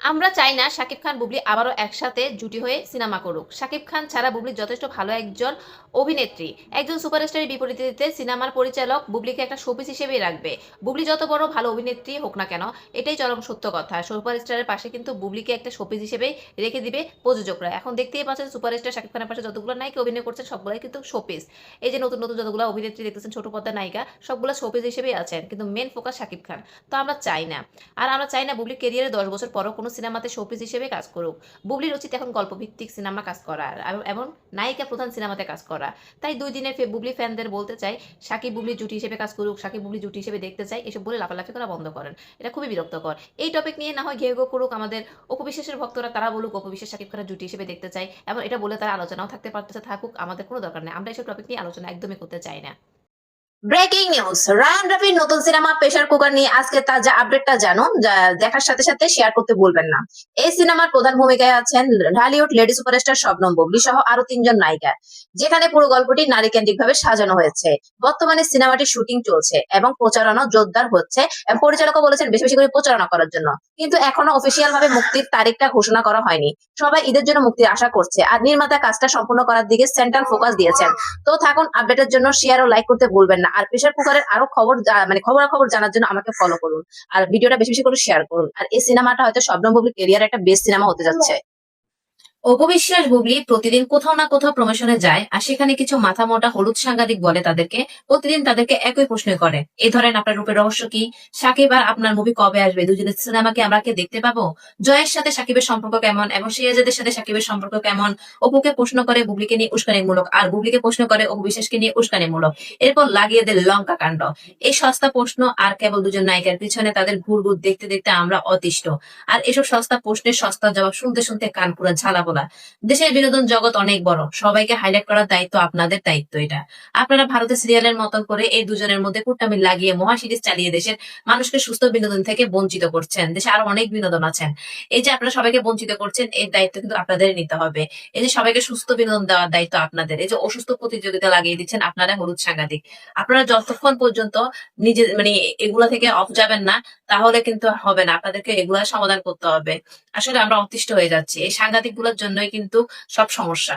আমরা চাই না শাকিব খান, বুবলি আবারও একসাথে জুটি হয়ে সিনেমা করুক। শাকিব খান ছাড়া বুবলি যথেষ্ট ভালো একজন অভিনেত্রী। একজন সুপারস্টারের বিপরীতে সিনেমার পরিচালক বুবলিকে একটা শোপিস হিসেবেই রাখবে। বুবলি যত বড় ভালো অভিনেত্রী হোক না কেন, এটাই চরম সত্য কথা। সুপারস্টারের পাশে কিন্তু বুবলিকে একটা শোপিস হিসেবেই রেখে দিবে প্রযোজকরা। এখন দেখতেই পাচ্ছেন সুপারস্টার শাকিব খানের পাশে যতগুলো নায়িকা অভিনয় করছেন, সবগুলাই কিন্তু শোপিস। এই যে নতুন নতুন যতগুলো অভিনেত্রী দেখতেছেন, ছোট পর্দার নায়িকা, সবগুলো শোপিস হিসেবেই আছেন, কিন্তু মেন ফোকাস শাকিব খান। তো আমরা চাই না। আর আমরা চাই না বুবলি কেরিয়ারে দশ বছর পরও সিনেমাতে শোপিস হিসেবে কাজ করুক। বুবলির উচিত এখন গল্পভিত্তিক সিনেমা কাজ করার এবং নায়িকা প্রধান সিনেমাতে কাজ করা। তাই দুই দিনের বুবলি ফ্যানদের বলতে চাই, সাকিব বুবলি জুটি হিসেবে কাজ করুক, সাকিব বুবলি জুটি হিসেবে দেখতে চাই, এসব বলে লাফালাফি করা বন্ধ করেন। এটা খুবই বিরক্তকর। এই টপিক নিয়ে না হয় ঘেউ করুক, আমাদের অপবিশ্বাসের ভক্তরা তারা বলুক, অপবিশ্বাস সাকিব খানের জুটি হিসেবে দেখতে চাই এবং এটা বলে তারা আলোচনাও থাকতে পারতেছে, থাকুক, আমাদের কোনো দরকার নেই। আমরা এসব টপিক নিয়ে আলোচনা একদমই করতে চাই না। ব্রেকিং নিউজ রায়ান রফির নতুন সিনেমা প্রেসার কুকার নিয়ে আজকে তাজা আপডেটটা জানো দেখার সাথে সাথে শেয়ার করতে ভুলবেন না। এই সিনেমার প্রধান ভূমিকায় আছেন ঢালিউড লেডি সুপারস্টার শবনম বুবলি সহ আরও তিনজন নায়িকা, যেখানে পুরো গল্পটি নারী কেন্দ্রিক ভাবে সাজানো হয়েছে। বর্তমানে সিনেমাটির শুটিং চলছে এবং প্রচারণা জোরদার হচ্ছে পরিচালকও বলেছেন বেশি বেশি করে প্রচারণা করার জন্য। কিন্তু এখনও অফিসিয়াল ভাবে মুক্তির তারিখটা ঘোষণা করা হয়নি। সবাই ঈদের জন্য মুক্তির আশা করছে, আর নির্মাতা কাজটা সম্পূর্ণ করার দিকে সেন্ট্রাল ফোকাস দিয়েছেন। তো থাকুন আপডেটের জন্য শেয়ার ও লাইক করতে ভুলবেন না। আর প্রেশার কুকারের আরও খবর মানে মানে খবরাখবর জানার জন্য আমাকে ফলো করুন। আর ভিডিওটা বেশি বেশি করে শেয়ার করুন। আর এই সিনেমাটা হয়তো শবনম বুবলির কেরিয়ার একটা বেস্ট সিনেমা হতে যাচ্ছে। অপবিশ্বাস বুবলি প্রতিদিন কোথাও না কোথাও প্রমোশনে যায়, আর সেখানে কিছু মাথা মোটা হলুদ সাংঘাতিক বলে তাদেরকে, প্রতিদিন তাদেরকে একই প্রশ্ন করে। এই ধরেন আপনার রূপের রহস্য কি? সাকিব আর আপনার মুভি কবে আসবে? দুজনের সিনেমাকে আমরা কে দেখতে পাবো? জয়ের সাথে সাকিবের সম্পর্ক কেমন? এবং সিরাজেদের সাথে সাকিবের সম্পর্ক কেমন? অপুকে প্রশ্ন করে বুবলিকে নিয়ে উস্কানিমূলক, আর বুবলিকে প্রশ্ন করে অপু বিশ্বাসকে নিয়ে উস্কানিমূলক। এরপর লাগিয়ে দেয় লঙ্কা কাণ্ড। এই সস্তা প্রশ্ন আর কেবল দুজন নায়িকার পিছনে তাদের ঘুর দেখতে দেখতে আমরা অতিষ্ঠ। আর এসব সস্তা প্রশ্নের সস্তা জবাব শুনতে শুনতে কান পুরো ঝালা বলা দেশের বিনোদন জগৎ অনেক বড়। সবাইকে হাইলাইট করার দায়িত্ব আপনাদের দায়িত্ব এটা। আপনারা ভারতের সিরিয়ালের মতন করে এই দুজনের মধ্যে কুট্টামি লাগিয়ে মহা সিরিজ চালিয়ে দেশের মানুষকে সুস্থ বিনোদন থেকে বঞ্চিত করছেন। দেশে আরও অনেক বিনোদন আছেন। এই যে আপনারা সবাইকে বঞ্চিত করছেন, এর দায়িত্ব কিন্তু আপনাদের নিতে হবে। এই যে সবাইকে সুস্থ বিনোদন দেওয়ার দায়িত্ব আপনাদের। এই যে অসুস্থ প্রতিযোগিতা লাগিয়ে দিচ্ছেন আপনারা হলুদ সাংঘাতিক আপনারা যতক্ষণ পর্যন্ত নিজে মানে এগুলা থেকে অফ যাবেন না, তাহলে কিন্তু হবে না। আপনাদেরকে এগুলা সমাধান করতে হবে। আসলে আমরা অতিষ্ঠ হয়ে যাচ্ছি। এই সাংঘাতিকগুলোর জন্যই কিন্তু সব সমস্যা।